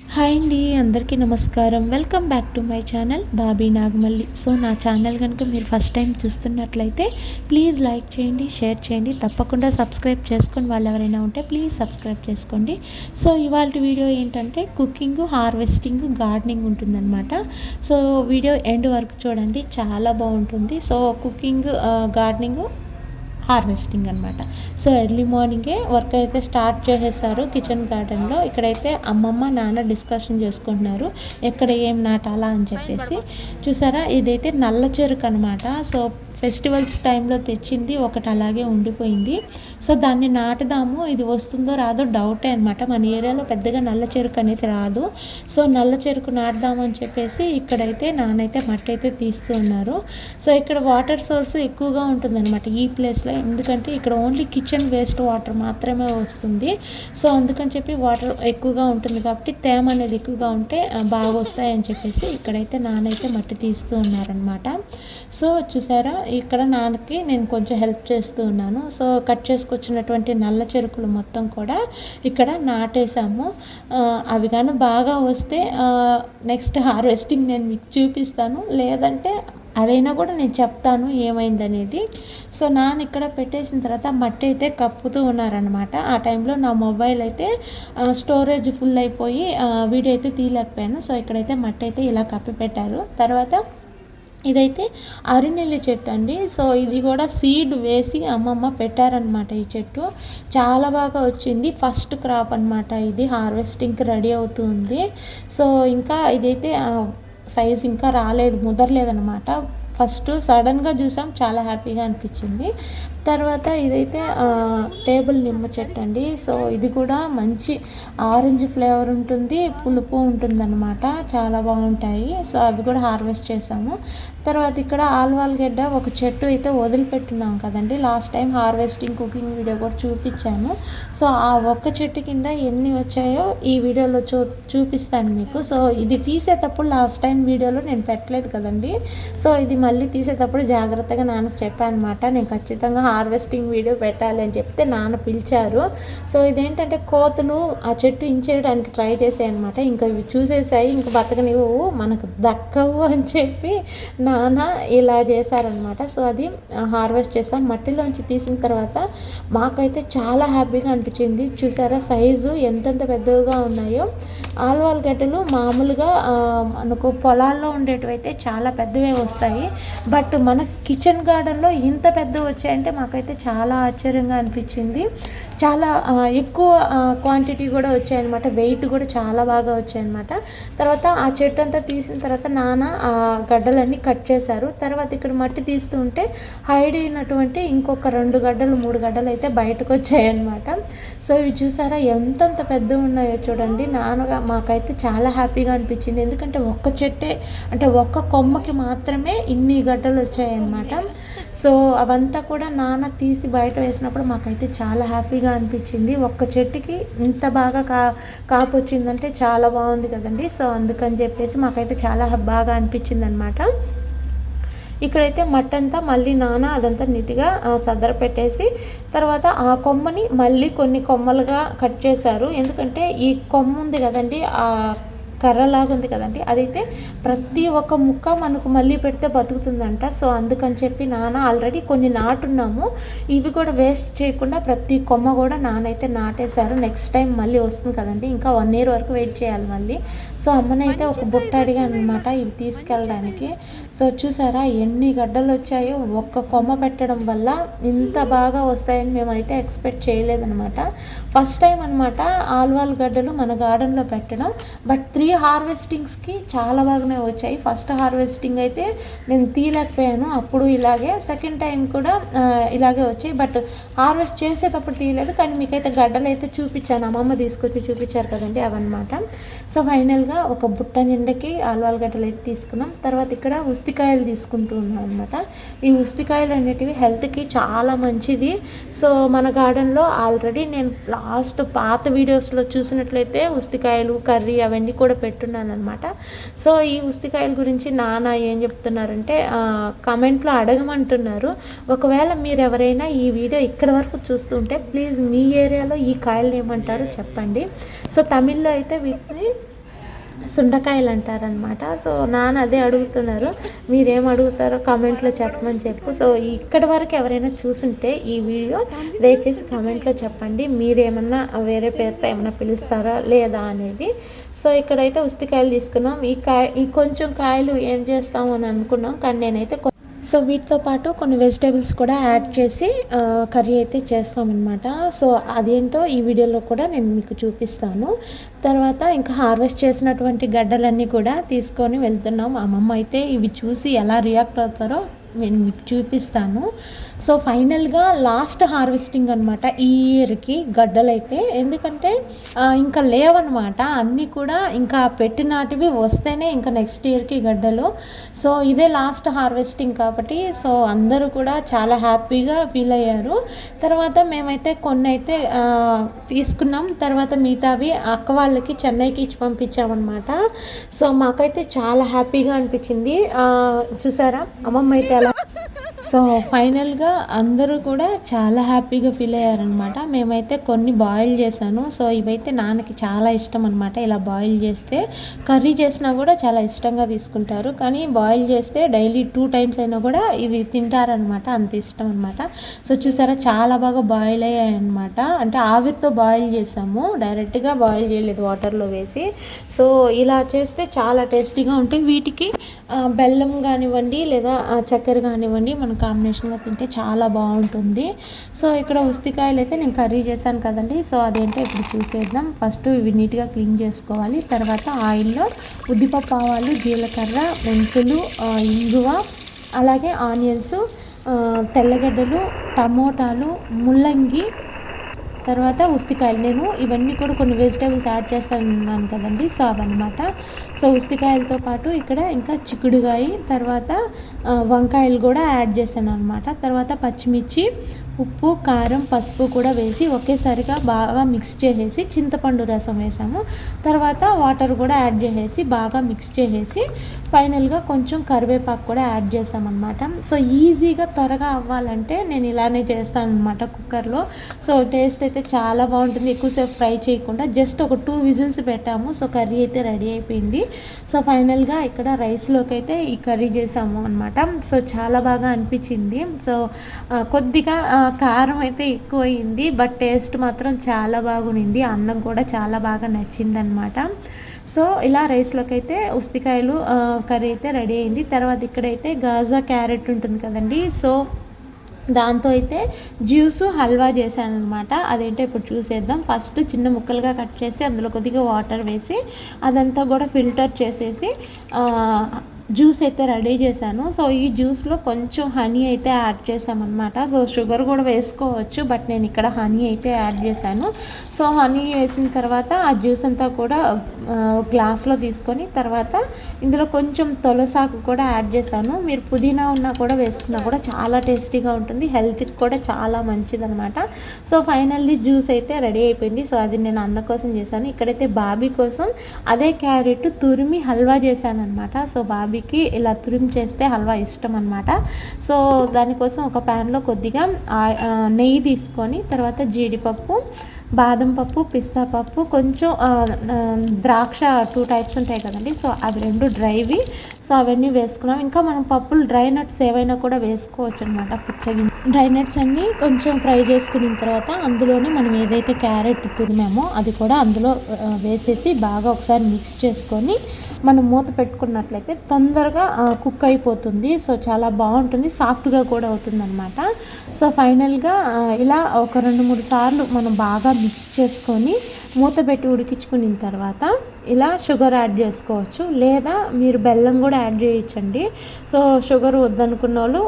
Hi అండి అందరికీ నమస్కారం. Welcome back to my channel Bobby Nagamalli. So నా ఛానల్ కనుక మీరు ఫస్ట్ టైం చూస్తున్నట్లయితే ప్లీజ్ లైక్ చేయండి షేర్ చేయండి. తప్పకుండా సబ్స్క్రైబ్ చేసుకొని వాళ్ళు ఎవరైనా ఉంటే ప్లీజ్ సబ్స్క్రైబ్ చేసుకోండి. సో ఇవాళ వీడియో ఏంటంటే కుకింగ్ హార్వెస్టింగ్ గార్డెనింగ్ ఉంటుందన్నమాట. సో వీడియో ఎండ్ వరకు చూడండి చాలా బాగుంటుంది. సో కుకింగ్ గార్డెనింగ్ హార్వెస్టింగ్ అనమాట సో ఎర్లీ మార్నింగే వర్క్ అయితే స్టార్ట్ చేసేసారు కిచెన్ గార్డెన్లో. ఇక్కడైతే అమ్మమ్మ నాన్న డిస్కషన్ చేసుకుంటున్నారు. ఎక్కడ ఏం నాటాలా అని చెప్పేసి. చూసారా? ఇదైతే నల్ల చెరుకు అనమాట సో ఫెస్టివల్స్ టైంలో తెచ్చింది ఒకటి అలాగే ఉండిపోయింది. సో దాన్ని నాటుదాము ఇది వస్తుందో రాదో డౌటే అనమాట మన ఏరియాలో పెద్దగా నల్ల చెరుకు అనేది రాదు. సో నల్ల చెరుకు నాటుదాము అని చెప్పేసి ఇక్కడైతే నానైతే మట్టి అయితే తీస్తూ ఉన్నారు. సో ఇక్కడ వాటర్ సోర్స్ ఎక్కువగా ఉంటుందన్నమాట ఈ ప్లేస్లో ఎందుకంటే ఇక్కడ ఓన్లీ కిచెన్ వేస్ట్ వాటర్ మాత్రమే వస్తుంది. సో అందుకని చెప్పి వాటర్ ఎక్కువగా ఉంటుంది కాబట్టి తేమ అనేది ఎక్కువగా ఉంటే బాగా వస్తాయని చెప్పేసి ఇక్కడైతే నానైతే మట్టి తీస్తూ ఉన్నారనమాట సో చూసారా ఇక్కడ నాన్నకి నేను కొంచెం హెల్ప్ చేస్తూ ఉన్నాను. సో కట్ చేసుకు తీసుకొచ్చినటువంటి నల్ల చెరుకులు మొత్తం కూడా ఇక్కడ నాటేసాము అవి కానీ బాగా వస్తే నెక్స్ట్ హార్వెస్టింగ్ నేను మీకు చూపిస్తాను. లేదంటే అదైనా కూడా నేను చెప్తాను ఏమైందనేది. సో నాన్న ఇక్కడ పెట్టేసిన తర్వాత మట్టి అయితే కప్పుతూ ఉన్నారనమాట ఆ టైంలో నా మొబైల్ అయితే స్టోరేజ్ ఫుల్ అయిపోయి వీడియో అయితే తీయలేకపోయాను. సో ఇక్కడైతే మట్టి అయితే ఇలా కప్పి పెట్టారు. తర్వాత ఇదైతే అరినెల్లి చెట్టు అండి. సో ఇది కూడా సీడ్ వేసి అమ్మమ్మ పెట్టారనమాట ఈ చెట్టు. చాలా బాగా వచ్చింది. ఫస్ట్ క్రాప్ అనమాట ఇది. హార్వెస్టింగ్కి రెడీ అవుతుంది. సో ఇంకా ఇదైతే సైజ్ ఇంకా రాలేదు ముదరలేదనమాట ఫస్ట్ సడన్గా చూసాం చాలా హ్యాపీగా అనిపించింది. తర్వాత ఇదైతే టేబుల్ నిమ్మ చెట్టు అండి సో ఇది కూడా మంచి ఆరెంజ్ ఫ్లేవర్ ఉంటుంది పులుపు ఉంటుందన్నమాట. చాలా బాగుంటాయి. సో అవి కూడా హార్వెస్ట్ చేసాము. తర్వాత ఇక్కడ ఆల్వాల్ గడ్డ ఒక చెట్టు అయితే వదిలిపెట్టున్నాం కదండి. Last time harvesting cooking video కూడా చూపించాను. సో ఆ ఒక్క చెట్టు కింద ఎన్ని వచ్చాయో ఈ వీడియోలో చూ చూపిస్తాను మీకు. సో ఇది తీసేటప్పుడు లాస్ట్ టైం వీడియోలో నేను పెట్టలేదు కదండి. సో ఇది మళ్ళీ తీసేటప్పుడు జాగ్రత్తగా నాన్నకు చెప్పాను అనమాట నేను ఖచ్చితంగా హార్వెస్టింగ్ వీడియో పెట్టాలి అని చెప్తే నాన్న పిలిచారు. సో ఇదేంటంటే కోతులు ఆ చెట్టు ఇంచేయడానికి ట్రై చేసాయి అనమాట ఇంకా ఇవి చూసేసాయి. ఇంకా బతకనివ్వు మనకు దక్కవు అని చెప్పి నాన్న ఇలా చేశారనమాట సో అది హార్వెస్ట్ చేసాం మట్టిలోంచి తీసిన తర్వాత మాకైతే చాలా హ్యాపీగా అనిపించింది. చూసారా సైజు ఎంతెంత పెద్దవిగా ఉన్నాయో. ఆల్వాల్ గడ్డలు మామూలుగా మనకు పొలాల్లో ఉండేటివైతే చాలా పెద్దవే వస్తాయి. బట్ మన కిచెన్ గార్డెన్లో ఇంత పెద్దవి వచ్చాయంటే మాకైతే చాలా ఆశ్చర్యంగా అనిపించింది. చాలా ఎక్కువ క్వాంటిటీ కూడా వచ్చాయన్నమాట. వెయిట్ కూడా చాలా బాగా వచ్చాయన్నమాట. తర్వాత ఆ చెట్టు అంతా తీసిన తర్వాత నాన్న ఆ గడ్డలన్నీ కట్ చేశారు. తర్వాత ఇక్కడ మట్టి తీస్తూ ఉంటే హైడ్ అయినటువంటి ఇంకొక రెండు గడ్డలు మూడు గడ్డలు అయితే బయటకు వచ్చాయన్నమాట. సో ఇవి చూసారా ఎంతంత పెద్ద ఉన్నాయో చూడండి. నాన్నగా మాకైతే చాలా హ్యాపీగా అనిపించింది. ఎందుకంటే ఒక్క చెట్టే అంటే ఒక్క కొమ్మకి మాత్రమే ఇన్ని గడ్డలు వచ్చాయన్నమాట. సో అవంతా కూడా నాన్న తీసి బయట వేసినప్పుడు మాకైతే చాలా హ్యాపీగా అనిపించింది. ఒక్క చెట్టుకి ఇంత బాగా కా కాపు వచ్చిందంటే చాలా బాగుంది కదండి. సో అందుకని చెప్పేసి మాకైతే చాలా బాగా అనిపించింది అనమాట ఇక్కడైతే మట్టంతా మళ్ళీ నాన అదంతా నీట్గా సదర పెట్టేసి తర్వాత ఆ కొమ్మని మళ్ళీ కొన్ని కొమ్మలుగా కట్ చేశారు. ఎందుకంటే ఈ కొమ్మ ఉంది కదండి ఆ కర్రలాగా ఉంది కదండి. అదైతే ప్రతి ఒక్క ముక్క మనకు మళ్ళీ పెడితే బతుకుతుందంట. సో అందుకని చెప్పి నాన్న ఆల్రెడీ కొన్ని నాటున్నాము. ఇవి కూడా వేస్ట్ చేయకుండా ప్రతి కొమ్మ కూడా నానైతే నాటేశారు. నెక్స్ట్ టైం మళ్ళీ వస్తుంది కదండి. ఇంకా వన్ ఇయర్ వరకు వెయిట్ చేయాలి మళ్ళీ. సో అమ్మనైతే ఒక బుట్ట అడిగాను అనమాట ఇవి తీసుకెళ్ళడానికి. సో చూసారా ఎన్ని గడ్డలు వచ్చాయో. ఒక్క కొమ్మ పెట్టడం వల్ల ఇంత బాగా వస్తాయని మేమైతే ఎక్స్పెక్ట్ చేయలేదనమాట ఫస్ట్ టైం అనమాట ఆల్వాల్ గడ్డలు మన గార్డెన్లో పెట్టడం. బట్ త్రీ హార్వెస్టింగ్స్కి చాలా బాగానే వచ్చాయి. ఫస్ట్ హార్వెస్టింగ్ అయితే నేను తీయలేకపోయాను. అప్పుడు ఇలాగే సెకండ్ టైం కూడా ఇలాగే వచ్చాయి. బట్ హార్వెస్ట్ చేసేటప్పుడు తీయలేదు. కానీ మీకైతే గడ్డలు అయితే చూపించాను. అమ్మమ్మ తీసుకొచ్చి చూపించారు కదండి అవన్నమాట. సో ఫైనల్గా ఒక బుట్ట నిండకి ఆల్వాల్ గడ్డలు అయితే తీసుకున్నాం. తర్వాత ఇక్కడ ఉస్తికాయలు తీసుకుంటూ ఉన్నాం అనమాట ఈ ఉస్తికాయలు అనేటివి హెల్త్కి చాలా మంచిది. సో మన గార్డెన్లో ఆల్రెడీ నేను లాస్ట్ పాత వీడియోస్లో చూసినట్లయితే ఉస్తికాయలు కర్రీ అవన్నీ కూడా పెట్టున్నాను అనమాట సో ఈ ఉస్తికాయల గురించి నాన్న ఏం చెప్తున్నారంటే కమెంట్లో అడగమంటున్నారు. ఒకవేళ మీరు ఎవరైనా ఈ వీడియో ఇక్కడ వరకు చూస్తుంటే ప్లీజ్ మీ ఏరియాలో ఈ కాయలు ఏమంటారు చెప్పండి. సో తమిళ్ళో అయితే వీటిని సుండకాయలు అంటారనమాట సో నాన్న అదే అడుగుతున్నారు. మీరేం అడుగుతారో కామెంట్లో చెప్పమని చెప్పు. సో ఇక్కడి వరకు ఎవరైనా చూసుంటే ఈ వీడియో దయచేసి కామెంట్లో చెప్పండి. మీరేమన్నా వేరే పేరుతో ఏమైనా పిలుస్తారా లేదా అనేది. సో ఇక్కడైతే ఉస్తికాయలు తీసుకున్నాం. ఈ కాయ ఈ కొంచెం కాయలు ఏం చేస్తాము అని అనుకున్నాం. కానీ నేనైతే సో వీటితో పాటు కొన్ని వెజిటేబుల్స్ కూడా యాడ్ చేసి కర్రీ అయితే చేస్తామన్నమాట. సో అదేంటో ఈ వీడియోలో కూడా నేను మీకు చూపిస్తాను. తర్వాత ఇంకా హార్వెస్ట్ చేసినటువంటి గడ్డలన్నీ కూడా తీసుకొని వెళ్తున్నాం. అమ్మమ్మ అయితే ఇవి చూసి ఎలా రియాక్ట్ అవుతారో నేను మీకు చూపిస్తాను. సో ఫైనల్గా లాస్ట్ హార్వెస్టింగ్ అనమాట ఈ ఇయర్కి గడ్డలైతే. ఎందుకంటే ఇంకా లేవన్నమాట. అన్నీ కూడా ఇంకా పెట్టినాటివి వస్తేనే ఇంకా నెక్స్ట్ ఇయర్కి గడ్డలు. సో ఇదే లాస్ట్ హార్వెస్టింగ్ కాబట్టి సో అందరూ కూడా చాలా హ్యాపీగా ఫీల్ అయ్యారు. తర్వాత మేమైతే కొన్ని అయితే తీసుకున్నాం. తర్వాత మిగతావి అక్క వాళ్ళకి చెన్నైకి ఇచ్చి పంపించామన్నమాట. సో మాకైతే చాలా హ్యాపీగా అనిపించింది. చూసారా? అమ్మమ్మ అయితే అలా సో ఫైనల్గా అందరూ కూడా చాలా హ్యాపీగా ఫీల్ అయ్యారనమాట మేమైతే కొన్ని బాయిల్ చేశాను. సో ఇవైతే నాన్నకి చాలా ఇష్టం అనమాట ఇలా బాయిల్ చేస్తే కర్రీ చేసినా కూడా చాలా ఇష్టంగా తీసుకుంటారు. కానీ బాయిల్ చేస్తే డైలీ టూ టైమ్స్ అయినా కూడా ఇవి తింటారనమాట అంత ఇష్టం అనమాట సో చూసారా చాలా బాగా బాయిల్ అయ్యాయి అనమాట అంటే ఆవిరితో బాయిల్ చేసాము. డైరెక్ట్గా బాయిల్ చేయలేదు వాటర్లో వేసి. సో ఇలా చేస్తే చాలా టేస్టీగా ఉంటాయి వీటికి బెల్లం కానివ్వండి లేదా చక్కెర కానివ్వండి మనం కాంబినేషన్గా తింటే చాలా బాగుంటుంది. సో ఇక్కడ ఉస్తికాయలు అయితే నేను కర్రీ చేశాను కదండి. సో అదేంటో ఇప్పుడు చూసేద్దాం. ఫస్ట్ ఇవి నీట్గా క్లీన్ చేసుకోవాలి. తర్వాత ఆయిల్లో ఉద్దిపప్పు ఆవాలు జీలకర్ర మెంతులు ఇంగువ అలాగే ఆనియన్స్ తెల్లగడ్డలు టమోటాలు ముల్లంగి తర్వాత ఉస్తికాయలు నేను ఇవన్నీ కూడా కొన్ని వెజిటేబుల్స్ యాడ్ చేస్తాను కదండి సో అవన్నమాట సో ఉస్తికాయలతో పాటు ఇక్కడ ఇంకా చిక్కుడుగాయ తర్వాత వంకాయలు కూడా యాడ్ చేశాను అనమాట తర్వాత పచ్చిమిర్చి ఉప్పు కారం పసుపు కూడా వేసి ఒకేసారిగా బాగా మిక్స్ చేసేసి చింతపండు రసం వేసాము. తర్వాత వాటర్ కూడా యాడ్ చేసేసి బాగా మిక్స్ చేసేసి ఫైనల్గా కొంచెం కరివేపాకు కూడా యాడ్ చేసామన్నమాట. సో ఈజీగా త్వరగా అవ్వాలంటే నేను ఇలానే చేస్తాను అనమాట కుక్కర్లో సో టేస్ట్ అయితే చాలా బాగుంటుంది. ఎక్కువసేపు ఫ్రై చేయకుండా జస్ట్ ఒక టూ విజిల్స్ పెట్టాము. సో కర్రీ అయితే రెడీ అయిపోయింది. సో ఫైనల్గా ఇక్కడ రైస్లోకి అయితే ఈ కర్రీ చేసాము అనమాట సో చాలా బాగా అనిపించింది. సో కొద్దిగా కారం అయితే ఎక్కువ అయింది బట్ టేస్ట్ మాత్రం చాలా బాగుండింది. అన్నం కూడా చాలా బాగా నచ్చిందనమాట సో ఇలా రైస్లోకి అయితే ఉస్తికాయలు కర్రీ అయితే రెడీ అయింది. తర్వాత ఇక్కడైతే గాజా క్యారెట్ ఉంటుంది కదండి. సో దాంతో అయితే జ్యూస్ హల్వా చేశాను అనమాట అదేంటో ఇప్పుడు చూసేద్దాం. ఫస్ట్ చిన్న ముక్కలుగా కట్ చేసి అందులో కొద్దిగా వాటర్ వేసి అదంతా కూడా ఫిల్టర్ చేసేసి జ్యూస్ అయితే రెడీ చేశాను. సో ఈ జ్యూస్లో కొంచెం హనీ అయితే యాడ్ చేసామన్నమాట సో షుగర్ కూడా వేసుకోవచ్చు బట్ నేను ఇక్కడ హనీ అయితే యాడ్ చేశాను. సో హనీ వేసిన తర్వాత ఆ జ్యూస్ అంతా కూడా గ్లాస్లో తీసుకొని తర్వాత ఇందులో కొంచెం తొలసాకు కూడా యాడ్ చేశాను. మీరు పుదీనా ఉన్నా కూడా వేసుకున్నా కూడా చాలా టేస్టీగా ఉంటుంది. హెల్త్కి కూడా చాలా మంచిదనమాట సో ఫైనల్లీ జ్యూస్ అయితే రెడీ అయిపోయింది. సో అది నేను అన్న కోసం చేశాను. ఇక్కడైతే బాబీ కోసం అదే క్యారెట్ తురిమి హల్వా చేశాను అనమాట సో బాబీకి ఇలా తురిమి చేస్తే హల్వా ఇష్టం అనమాట సో దానికోసం ఒక ప్యాన్లో కొద్దిగా నెయ్యి తీసుకొని తర్వాత జీడిపప్పు బాదం పప్పు పిస్తా పప్పు కొంచెం ద్రాక్ష టూ టైప్స్ ఉంటాయి కదండి. సో అవి రెండు డ్రైవి సో అవన్నీ వేసుకున్నాం. ఇంకా మనం పప్పులు డ్రై నట్స్ ఏవైనా కూడా వేసుకోవచ్చు అనమాట పుచ్చగి డ్రై నట్స్ అన్నీ కొంచెం ఫ్రై చేసుకున్న తర్వాత అందులోనే మనం ఏదైతే క్యారెట్ తురిమామో అది కూడా అందులో వేసేసి బాగా ఒకసారి మిక్స్ చేసుకొని మనం మూత పెట్టుకున్నట్లయితే తొందరగా కుక్ అయిపోతుంది. సో చాలా బాగుంటుంది. సాఫ్ట్గా కూడా అవుతుంది అనమాట సో ఫైనల్గా ఇలా ఒక రెండు మూడు సార్లు మనం బాగా మిక్స్ చేసుకొని మూత పెట్టి ఉడికించుకున్న తర్వాత ఇలా షుగర్ యాడ్ చేసుకోవచ్చు. లేదా మీరు బెల్లం కూడా యాడ్ చేయొచ్చండి. సో షుగర్ వద్దనుకున్న వాళ్ళు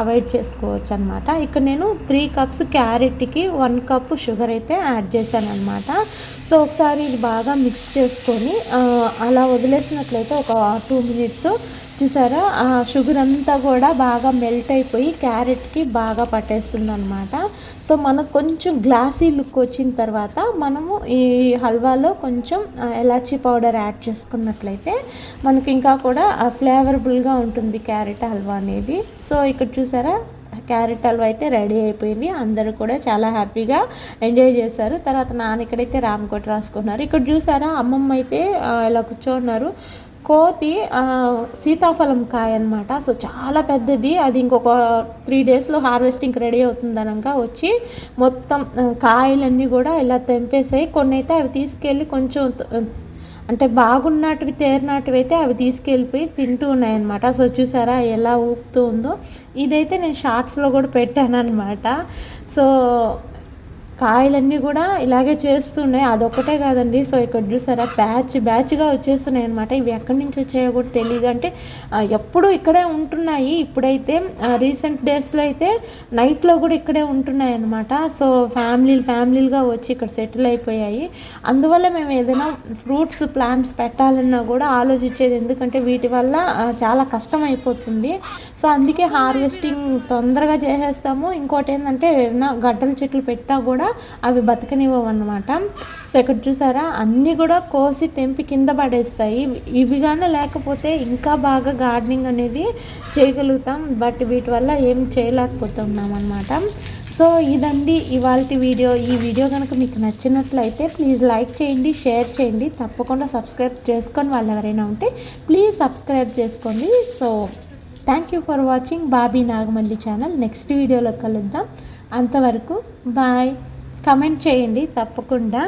అవాయిడ్ చేసుకోవచ్చు అనమాట ఇక్కడ నేను త్రీ కప్స్ క్యారెట్కి వన్ కప్ షుగర్ అయితే యాడ్ చేశాను అనమాట సో ఒకసారి ఇది బాగా మిక్స్ చేసుకొని అలా వదిలేసినట్లయితే ఒక టూ మినిట్స్ చూసారా? ఆ షుగర్ అంతా కూడా బాగా మెల్ట్ అయిపోయి క్యారెట్కి బాగా పట్టేస్తుంది అనమాట సో మనకు కొంచెం గ్లాసీ లుక్ వచ్చిన తర్వాత మనము ఈ హల్వాలో కొంచెం ఎలాచీ పౌడర్ యాడ్ చేసుకున్నట్లయితే మనకి ఇంకా కూడా ఫ్లేవరబుల్గా ఉంటుంది క్యారెట్ హల్వా అనేది. సో ఇక్కడ చూసారా? క్యారెట్ హల్వా అయితే రెడీ అయిపోయింది. అందరూ కూడా చాలా హ్యాపీగా ఎంజాయ్ చేశారు. తర్వాత నాన్న ఇక్కడైతే రామకోట రాసుకున్నారు. ఇక్కడ చూసారా? అమ్మమ్మ అయితే ఇలా కూర్చోన్నారు. కోతి సీతాఫలం కాయ అనమాట సో చాలా పెద్దది. అది ఇంకొక త్రీ డేస్లో హార్వెస్టింగ్ రెడీ అవుతుంది వచ్చి మొత్తం కాయలన్నీ కూడా ఇలా తెంపేసాయి. కొన్ని అయితే అవి తీసుకెళ్ళి కొంచెం అంటే బాగున్నటివి తేరినటివి అయితే అవి తీసుకెళ్ళిపోయి తింటూ ఉన్నాయన్నమాట. సో చూసారా ఎలా ఊపుతూ ఉందో. ఇదైతే నేను షార్ట్స్లో కూడా పెట్టాను అనమాట సో కాయలన్నీ కూడా ఇలాగే చేస్తున్నాయి. అదొకటే కాదండి. సో ఇక్కడ చూసారా బ్యాచ్ బ్యాచ్గా వచ్చేస్తున్నాయి అనమాట ఇవి ఎక్కడి నుంచి వచ్చాయో కూడా తెలియదు అంటే ఎప్పుడు ఇక్కడే ఉంటున్నాయి. ఇప్పుడైతే రీసెంట్ డేస్లో అయితే నైట్లో కూడా ఇక్కడే ఉంటున్నాయి అనమాట సో ఫ్యామిలీలు ఫ్యామిలీలుగా వచ్చి ఇక్కడ సెటిల్ అయిపోయాయి. అందువల్ల మేము ఏదైనా ఫ్రూట్స్ ప్లాంట్స్ పెట్టాలన్నా కూడా ఆలోచించేది ఎందుకంటే వీటి వల్ల చాలా కష్టం అయిపోతుంది. సో అందుకే హార్వెస్టింగ్ తొందరగా చేసేస్తాము. ఇంకోటి ఏంటంటే ఏదైనా గడ్డల చెట్లు పెట్టా కూడా అవి బతకనివ్వవు అనమాట సో ఇక్కడ చూసారా? అన్నీ కూడా కోసి తెంపి కింద పడేస్తాయి. ఇవి కానీ లేకపోతే ఇంకా బాగా గార్డెనింగ్ అనేది చేయగలుగుతాం. బట్ వీటి వల్ల ఏం చేయలేకపోతున్నాం అనమాట సో ఇదండి ఇవాళ వీడియో. ఈ వీడియో కనుక మీకు నచ్చినట్లయితే ప్లీజ్ లైక్ చేయండి షేర్ చేయండి. తప్పకుండా సబ్స్క్రైబ్ చేసుకొని వాళ్ళు ఎవరైనా ఉంటే ప్లీజ్ సబ్స్క్రైబ్ చేసుకోండి. So thank you for watching Bobby Nagamalli channel. Next వీడియోలో కలుద్దాం. అంతవరకు బాయ్. కమెంట్ చేయండి తప్పకుండా.